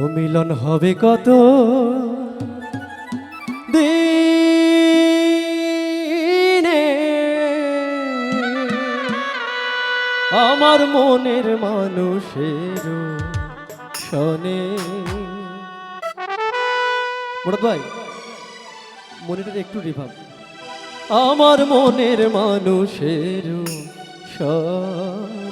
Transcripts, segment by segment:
ও মিলন হবে কত? দিনে আমার মনের মানুষের শনে। মোড়াদ ভাই, মনিটার একটু রিভাব আমার মনের মানুষের শনে।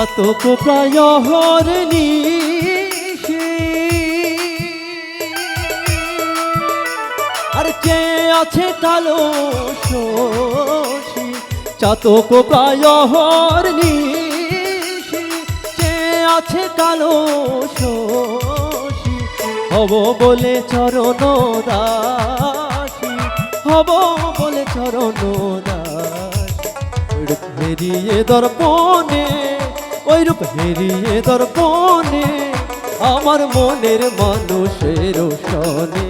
চাতক প্রায় হরণি আর কে আছে কালো চাতক প্রায় হরণি কে আছে কালো হব বলে চরণ দাসী। হব বলে চরণ দাসী। হেরিয়ে দর্পণে ওই রূপ হেরিয়ে দর্পণে আমার মনের মানুষের সনে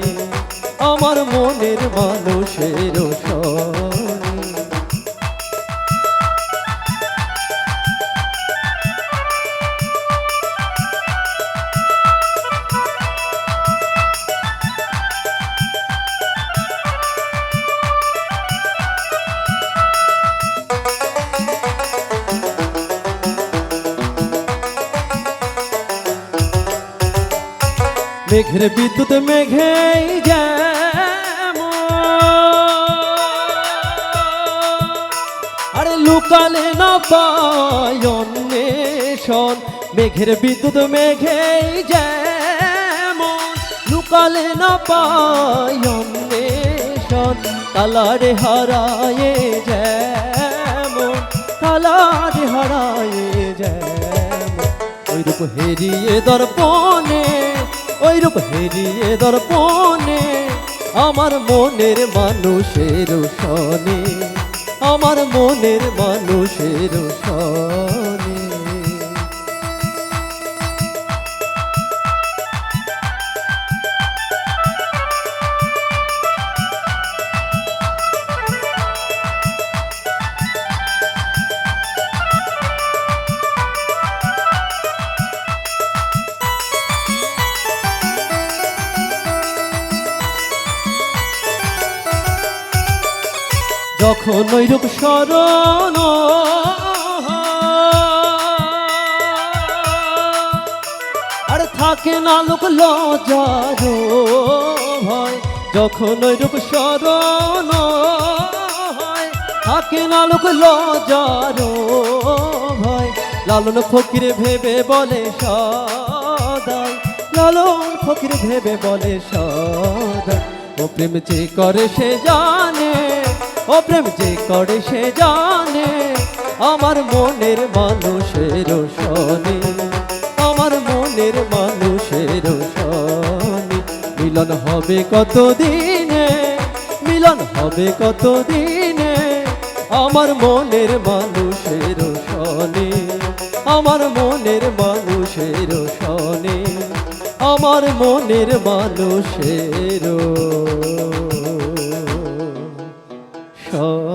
আমার মনের মানুষের সনে মেঘের বিদ্যুৎ মেঘে আরে লুকালে না পায় অন্বেষণ মেঘের বিদ্যুৎ মেঘে যেমন। লুকালে না পায় অন্বেষণ কালারে হারায়ে যেমন। কালারে হারায়ে যেমন। ওই রূপ হেরিয়ে দর্পণে ওই হেরিয়ে দর্পণে আমার মনের মানুষের সনে আমার মনের মানুষের সনে যখন ওই রূপ স্মরণ। আর থাকে না লোক লজার ভয়, যখন ওই রূপ স্মরণ থাকে না লোক লজার ভয়। লালন ফকির ভেবে বলে সদাই, লালন ফকির ভেবে বলে সদাই, ও প্রেম যে করে সে জানে ও প্রেম যে করে সে জানে, আমার মনের মানুষের শনি। আমার মনের মানুষের শনি। মিলন হবে কত দিনে মিলন হবে কত দিনে আমার মনের মানুষের শনি। আমার মনের মানুষের শনি। আমার মনের মানুষের শনি